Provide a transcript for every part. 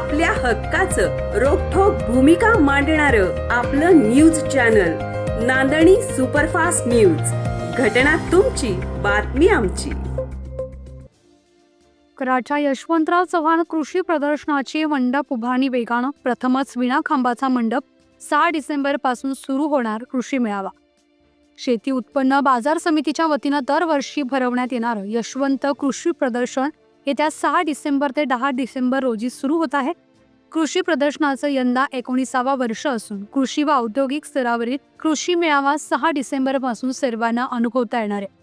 आपल्या हक्काचं रोखोक भूमिका मांडणार आपलं न्यूज चॅनल नांदणी सुपरफास्ट न्यूज. घटना तुमची बातमी आमची. कराडच्या यशवंतराव चव्हाण कृषी प्रदर्शनाची मंडप उभारणी वेगानं प्रथमच विणा खांबाचा मंडप सहा डिसेंबरपासून सुरू होणार कृषी मेळावा. शेती उत्पन्न बाजार समितीच्या वतीनं दरवर्षी भरवण्यात येणारं यशवंत कृषी प्रदर्शन येत्या सहा डिसेंबर ते दहा डिसेंबर रोजी सुरू होत आहे. कृषी प्रदर्शनाचं यंदा एकोणीसावा वर्ष असून कृषी व औद्योगिक स्तरावरील कृषी मेळावा सहा डिसेंबरपासून सर्वांना अनुभवता येणार आहे.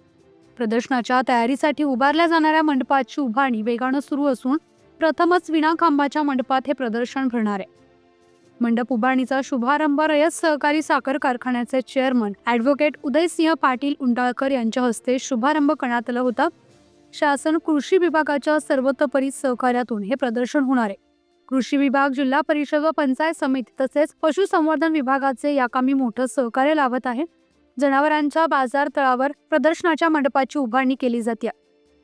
प्रदर्शनाच्या तयारीसाठी उभारल्या जाणाऱ्या मंडपाची उभारणी वेगानं सुरू असून प्रथमच विणाखांबाच्या मंडपात हे प्रदर्शन भरणार आहे. मंडप उभारणीचा शुभारंभ रयत सहकारी साखर कारखान्याचे चेअरमन ॲडव्होकेट उदयसिंह पाटील उंडाळकर यांच्या हस्ते शुभारंभ करण्यात आला होता. शासन कृषी विभागाच्या सर्वतोपरी सहकार्यातून हे प्रदर्शन होणार आहे. कृषी विभाग जिल्हा परिषद व पंचायत समिती तसेच पशुसंवर्धन विभागाचे याकामी मोठं सहकार्य लावत आहे. जनावरांच्या बाजार तळावर प्रदर्शनाच्या मंडपाची उभारणी केली जाते.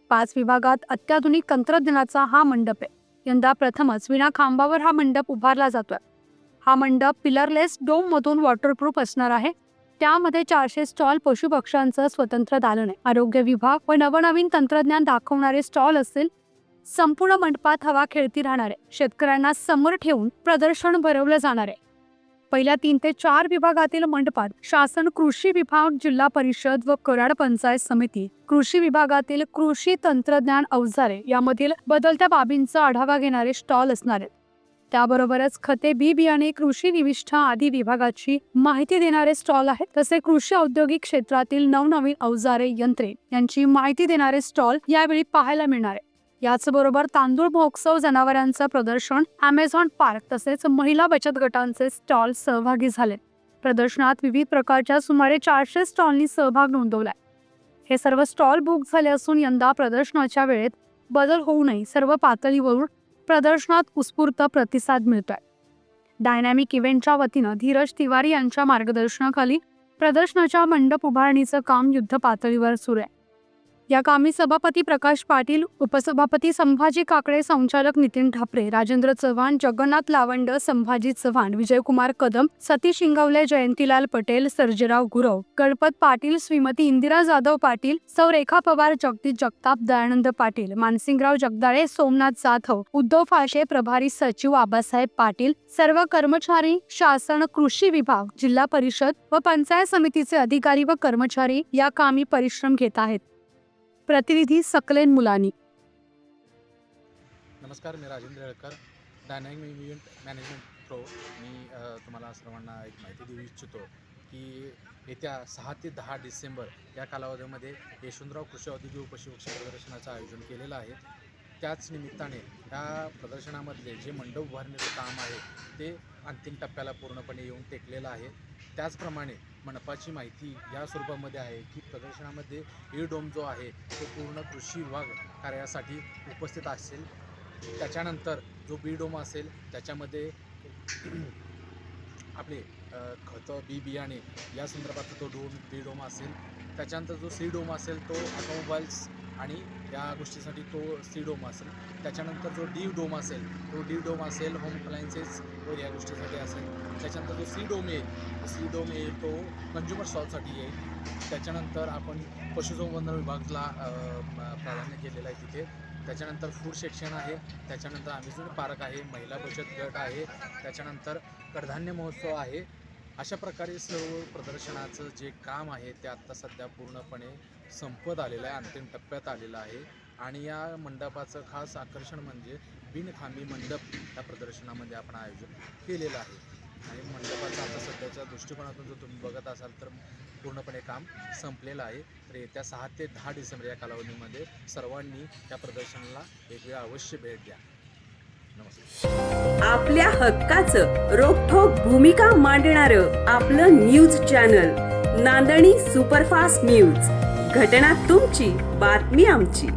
पाच विभागात अत्याधुनिक तंत्रज्ञानाचा हा मंडप आहे. यंदा प्रथमच विना खांबावर हा मंडप उभारला जातोय. हा मंडप पिलरलेस डोम मधून वॉटरप्रूफ असणार आहे. त्यामध्ये चारशे स्टॉल पशुपक्ष्यांचं स्वतंत्र दालन आहे. आरोग्य विभाग व नवनवीन तंत्रज्ञान दाखवणारे स्टॉल असतील संपूर्ण मंडपात हवा खेळती राहणार आहे. शेतकऱ्यांना समोर ठेवून प्रदर्शन भरवलं जाणार आहे. पहिल्या तीन ते चार विभागातील मंडपात शासन कृषी विभाग जिल्हा परिषद व कराड पंचायत समिती कृषी विभागातील कृषी तंत्रज्ञान अवजारे यामधील बदलत्या बाबींचा आढावा घेणारे स्टॉल असणार आहेत. त्याबरोबरच खते बी बियाणे कृषी निविष्ठा आदी विभागाची माहिती देणारे स्टॉल आहेत तसे कृषी औद्योगिक क्षेत्रातील नवनवीन अवजारे यंत्रे यांची माहिती देणारे स्टॉल यावेळी पाहायला मिळणार आहे याचबरोबर तांदूळ महोत्सव जनावरांचं प्रदर्शन अमेझॉन पार्क तसेच महिला बचत गटांचे स्टॉल सहभागी झाले. प्रदर्शनात विविध प्रकारच्या सुमारे चारशे स्टॉलनी सहभाग नोंदवलाय. हे सर्व स्टॉल बुक झाले असून यंदा प्रदर्शनाच्या वेळेत बदल होऊ नये सर्व पातळीवरून प्रदर्शनात उत्स्फूर्त प्रतिसाद मिळतोय. डायनॅमिक इव्हेंटच्या वतीनं धीरज तिवारी यांच्या मार्गदर्शनाखाली प्रदर्शनाच्या मंडप उभारणीचं काम युद्ध पातळीवर सुरू आहे. या कामी सभापती प्रकाश पाटील उपसभापती संभाजी काकडे संचालक नितीन ठापरे राजेंद्र चव्हाण जगन्नाथ लावंड संभाजी चव्हाण विजयकुमार कदम सतीश इंगवले जयंतीलाल पटेल सर्जेराव गुरव गणपत पाटील श्रीमती इंदिरा जाधव पाटील सौ रेखा पवार जगदीश जगताप दयानंद पाटील मानसिंगराव जगदाळे सोमनाथ जाधव उद्धव फाळशे प्रभारी सचिव आबासाहेब पाटील सर्व कर्मचारी शासन कृषी विभाग जिल्हा परिषद व पंचायत समितीचे अधिकारी व कर्मचारी या कामी परिश्रम घेत आहेत. प्रतिनिधी सकलेन मुलानी. नमस्कार मी Rajendra Yelkar. Dynamic event management pro मी तुम्हाला सर्वांना एक माहिती देऊ इच्छितो की येत्या सहा ते दहा डिसेंबर या कालावधीमध्ये यशवंतराव कृषी औद्योगिक पशुपक्षी प्रदर्शनाचं आयोजन केलेलं आहे. त्याच निमित्ताने या प्रदर्शनामधले जे मंडप उभारणीचं काम आहे ते अंतिम टप्प्याला पूर्णपणे येऊन टेकलेलं आहे. त्याचप्रमाणे मंडपाची माहिती या स्वरूपामध्ये आहे की प्रदर्शनामध्ये ई डोम जो आहे तो पूर्ण कृषी विभाग कार्यासाठी उपस्थित असेल. त्याच्यानंतर जो बी डोम असेल त्याच्यामध्ये आपले खतं बी बियाणे या संदर्भातला तो डोम बी डोम असेल. त्याच्यानंतर जो सी डोम असेल तो ऑटोमोबाईल्स आणि या गोष्टीसाठी तो सी डोम असेल. त्याच्यानंतर जो डी डोम असेल तो डी डोम असेल होम अप्लायन्सेस वर या गोष्टीसाठी असेल. त्याच्यानंतर जो सी डोम येईल सी डोम येईल तो कंझ्युमर स्टॉलसाठी येईल. त्याच्यानंतर आपण पशुसंवर्धन विभागला प्राधान्य केलेलं आहे तिथे. त्याच्यानंतर फूड सेक्शन आहे. त्याच्यानंतर अमेझॉन पार्क आहे. महिला बचत गट आहे. त्याच्यानंतर कडधान्य महोत्सव आहे. अशा प्रकारे सर्व प्रदर्शनाचं जे काम आहे ते आत्ता सध्या पूर्णपणे संपत आलेलं आहे. अंतिम टप्प्यात आलेलं आहे. आणि या मंडपाचं खास आकर्षण म्हणजे बिनखांबी मंडप या प्रदर्शनामध्ये आपण आयोजन केलेलं आहे. आणि मंडपाचा आता सध्याच्या दृष्टिकोनातून जर तुम्ही बघत असाल तर पूर्णपणे काम संपलेलं आहे. तर येत्या सहा ते दहा डिसेंबर या कालावधीमध्ये सर्वांनी या प्रदर्शनाला एक वेळ अवश्य भेट द्या. नमस्कार. आपल्या हक्काचं रोखोक भूमिका मांडणार आपलं न्यूज चॅनल नांदणी सुपरफास्ट न्यूज. घटना तुमची बातमी आमची.